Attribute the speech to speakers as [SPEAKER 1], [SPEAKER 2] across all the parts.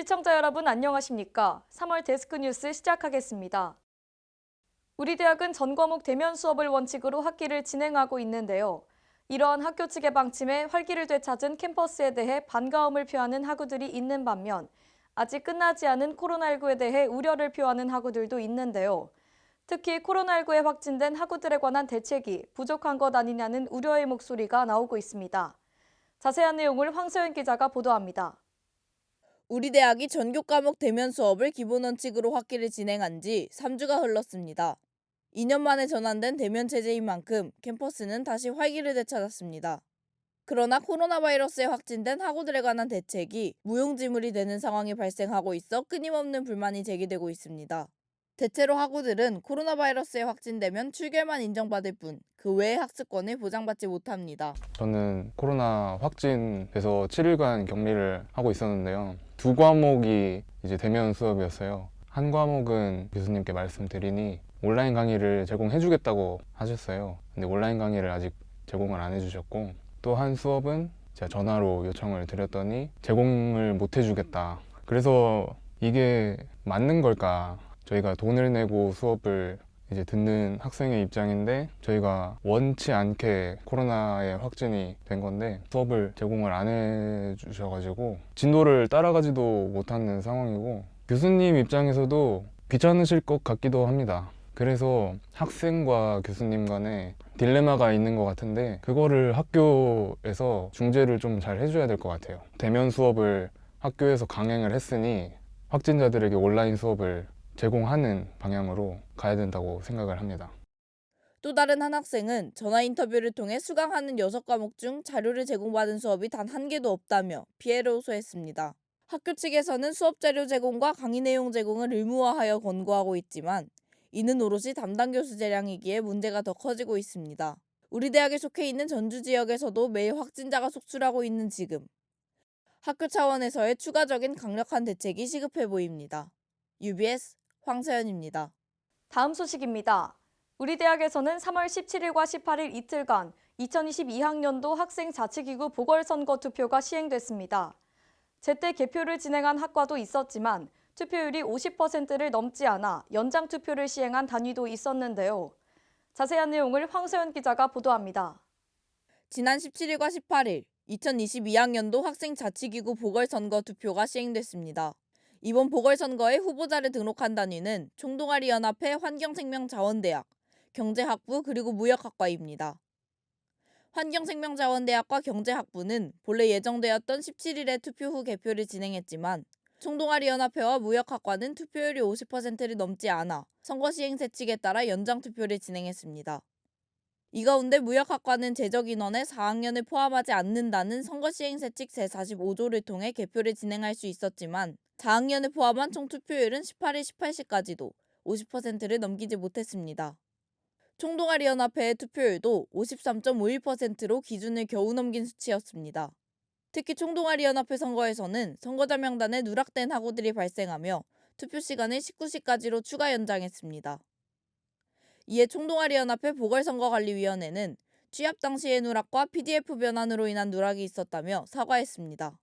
[SPEAKER 1] 시청자 여러분 안녕하십니까? 3월 데스크 뉴스 시작하겠습니다. 우리 대학은 전 과목 대면 수업을 원칙으로 학기를 진행하고 있는데요. 이러한 학교 측의 방침에 활기를 되찾은 캠퍼스에 대해 반가움을 표하는 학우들이 있는 반면 아직 끝나지 않은 코로나19에 대해 우려를 표하는 학우들도 있는데요. 특히 코로나19에 확진된 학우들에 관한 대책이 부족한 것 아니냐는 우려의 목소리가 나오고 있습니다. 자세한 내용을 황소연 기자가 보도합니다.
[SPEAKER 2] 우리 대학이 전교 과목 대면 수업을 기본 원칙으로 학기를 진행한 지 3주가 흘렀습니다. 2년 만에 전환된 대면 체제인 만큼 캠퍼스는 다시 활기를 되찾았습니다. 그러나 코로나 바이러스에 확진된 학우들에 관한 대책이 무용지물이 되는 상황이 발생하고 있어 끊임없는 불만이 제기되고 있습니다. 대체로 학우들은 코로나 바이러스에 확진되면 출결만 인정받을 뿐 그 외의 학습권을 보장받지 못합니다.
[SPEAKER 3] 저는 코로나 확진돼서 7일간 격리를 하고 있었는데요. 두 과목이 이제 대면 수업이었어요. 한 과목은 교수님께 말씀드리니 온라인 강의를 제공해주겠다고 하셨어요. 근데 온라인 강의를 아직 제공을 안 해주셨고 또 한 수업은 제가 전화로 요청을 드렸더니 제공을 못 해주겠다. 그래서 이게 맞는 걸까? 저희가 돈을 내고 수업을 이제 듣는 학생의 입장인데 저희가 원치 않게 코로나에 확진이 된 건데 수업을 제공을 안 해주셔가지고 진도를 따라가지도 못하는 상황이고 교수님 입장에서도 귀찮으실 것 같기도 합니다. 그래서 학생과 교수님 간에 딜레마가 있는 것 같은데 그거를 학교에서 중재를 좀 잘 해줘야 될 것 같아요. 대면 수업을 학교에서 강행을 했으니 확진자들에게 온라인 수업을 제공하는 방향으로 가야 된다고 생각을 합니다.
[SPEAKER 2] 또 다른 한 학생은 전화 인터뷰를 통해 수강하는 6과목 중 자료를 제공받은 수업이 단 한 개도 없다며 피해를 호소했습니다. 학교 측에서는 수업 자료 제공과 강의 내용 제공을 의무화하여 권고하고 있지만 이는 오롯이 담당 교수 재량이기에 문제가 더 커지고 있습니다. 우리 대학에 속해 있는 전주 지역에서도 매일 확진자가 속출하고 있는 지금 학교 차원에서의 추가적인 강력한 대책이 시급해 보입니다. UBS 황서연입니다.
[SPEAKER 1] 다음 소식입니다. 우리 대학에서는 3월 17일과 18일 이틀간 2022학년도 학생 자치기구 보궐선거 투표가 시행됐습니다. 제때 개표를 진행한 학과도 있었지만 투표율이 50%를 넘지 않아 연장 투표를 시행한 단위도 있었는데요. 자세한 내용을 황소연 기자가 보도합니다.
[SPEAKER 2] 지난 17일과 18일 2022학년도 학생 자치기구 보궐선거 투표가 시행됐습니다. 이번 보궐선거에 후보자를 등록한 단위는 총동아리 연합회 환경생명자원대학, 경제학부 그리고 무역학과입니다. 환경생명자원대학과 경제학부는 본래 예정되었던 17일에 투표 후 개표를 진행했지만 총동아리 연합회와 무역학과는 투표율이 50%를 넘지 않아 선거 시행 세칙에 따라 연장 투표를 진행했습니다. 이 가운데 무역학과는 제적 인원에 4학년을 포함하지 않는다는 선거 시행 세칙 제45조를 통해 개표를 진행할 수 있었지만 4학년을 포함한 총 투표율은 18일 18시까지도 50%를 넘기지 못했습니다. 총동아리 연합회의 투표율도 53.51%로 기준을 겨우 넘긴 수치였습니다. 특히 총동아리 연합회 선거에서는 선거자 명단에 누락된 학우들이 발생하며 투표 시간을 19시까지로 추가 연장했습니다. 이에 총동아리 연합회 보궐선거관리위원회는 취합 당시의 누락과 PDF 변환으로 인한 누락이 있었다며 사과했습니다.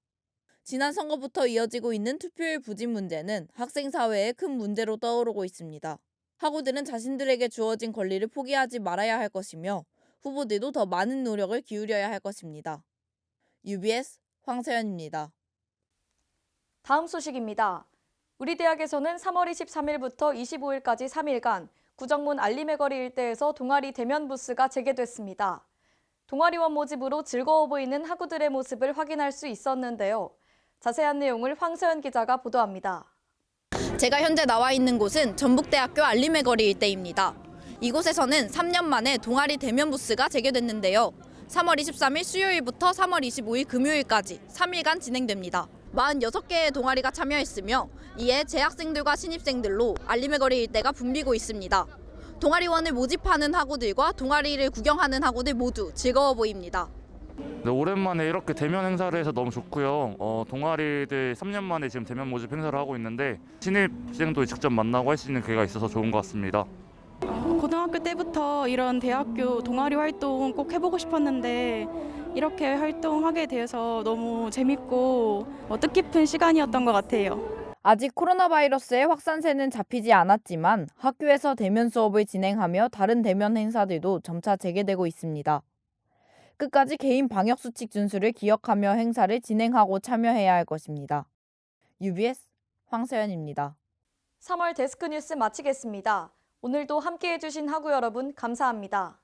[SPEAKER 2] 지난 선거부터 이어지고 있는 투표율 부진 문제는 학생 사회에 큰 문제로 떠오르고 있습니다. 학우들은 자신들에게 주어진 권리를 포기하지 말아야 할 것이며 후보들도 더 많은 노력을 기울여야 할 것입니다. UBS 황세연입니다.
[SPEAKER 1] 다음 소식입니다. 우리 대학에서는 3월 23일부터 25일까지 3일간 구정문 알림의거리 일대에서 동아리 대면 부스가 재개됐습니다. 동아리원 모집으로 즐거워 보이는 학우들의 모습을 확인할 수 있었는데요. 자세한 내용을 황서연 기자가 보도합니다.
[SPEAKER 2] 제가 현재 나와 있는 곳은 전북대학교 알림의 거리 일대입니다. 이곳에서는 3년 만에 동아리 대면 부스가 재개됐는데요. 3월 23일 수요일부터 3월 25일 금요일까지 3일간 진행됩니다. 46개의 동아리가 참여했으며 이에 재학생들과 신입생들로 알림의 거리 일대가 붐비고 있습니다. 동아리원을 모집하는 학우들과 동아리를 구경하는 학우들 모두 즐거워 보입니다.
[SPEAKER 4] 네, 오랜만에 이렇게 대면 행사를 해서 너무 좋고요. 어, 동아리들 3년 만에 지금 대면 모집 행사를 하고 있는데 신입생도 직접 만나고 할 수 있는 기회가 있어서 좋은 것 같습니다.
[SPEAKER 5] 고등학교 때부터 이런 대학교 동아리 활동 꼭 해보고 싶었는데 이렇게 활동하게 되어서 너무 재밌고 어, 뜻깊은 시간이었던 것 같아요.
[SPEAKER 2] 아직 코로나 바이러스의 확산세는 잡히지 않았지만 학교에서 대면 수업을 진행하며 다른 대면 행사들도 점차 재개되고 있습니다. 끝까지 개인 방역 수칙 준수를 기억하며 행사를 진행하고 참여해야 할 것입니다. UBS 황세연입니다.
[SPEAKER 1] 3월 데스크 뉴스 마치겠습니다. 오늘도 함께 해주신 학우 여러분 감사합니다.